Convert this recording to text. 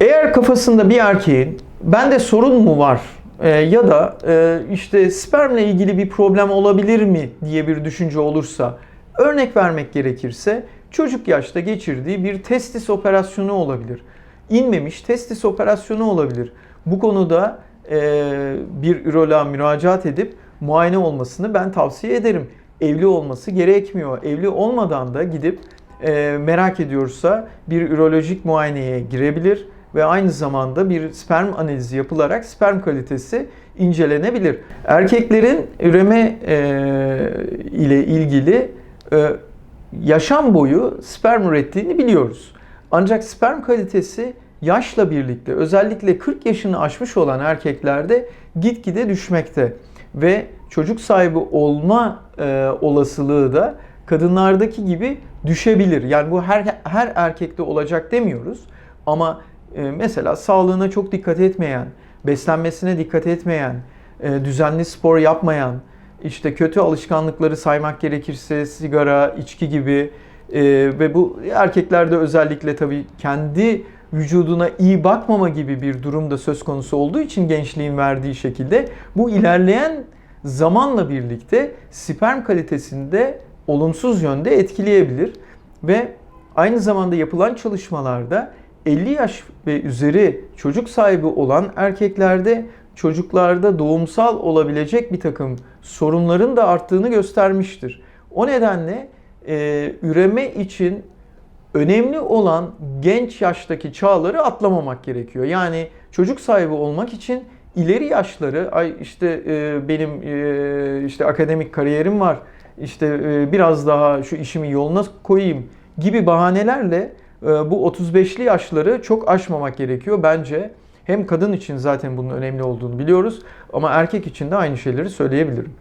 Eğer kafasında bir erkeğin bende sorun mu var e, ya da e, işte spermle ilgili bir problem olabilir mi diye bir düşünce olursa örnek vermek gerekirse çocuk yaşta geçirdiği bir testis operasyonu olabilir. İnmemiş testis operasyonu olabilir. Bu konuda e, bir üroloğa müracaat edip muayene olmasını ben tavsiye ederim. Evli olması gerekmiyor. Evli olmadan da gidip e, merak ediyorsa bir ürolojik muayeneye girebilir ve aynı zamanda bir sperm analizi yapılarak sperm kalitesi incelenebilir. Erkeklerin üreme e, ile ilgili e, yaşam boyu sperm ürettiğini biliyoruz. Ancak sperm kalitesi yaşla birlikte özellikle 40 yaşını aşmış olan erkeklerde gitgide düşmekte ve çocuk sahibi olma e, olasılığı da kadınlardaki gibi düşebilir. Yani bu her her erkekte olacak demiyoruz ama mesela sağlığına çok dikkat etmeyen, beslenmesine dikkat etmeyen, e, düzenli spor yapmayan, işte kötü alışkanlıkları saymak gerekirse sigara, içki gibi e, ve bu erkeklerde özellikle tabii kendi vücuduna iyi bakmama gibi bir durum da söz konusu olduğu için gençliğin verdiği şekilde bu ilerleyen zamanla birlikte sperm kalitesinde olumsuz yönde etkileyebilir ve aynı zamanda yapılan çalışmalarda 50 yaş ve üzeri çocuk sahibi olan erkeklerde çocuklarda doğumsal olabilecek bir takım sorunların da arttığını göstermiştir. O nedenle e, üreme için önemli olan genç yaştaki çağları atlamamak gerekiyor. Yani çocuk sahibi olmak için ileri yaşları ay işte e, benim e, işte akademik kariyerim var. işte e, biraz daha şu işimi yoluna koyayım gibi bahanelerle bu 35'li yaşları çok aşmamak gerekiyor bence. Hem kadın için zaten bunun önemli olduğunu biliyoruz ama erkek için de aynı şeyleri söyleyebilirim.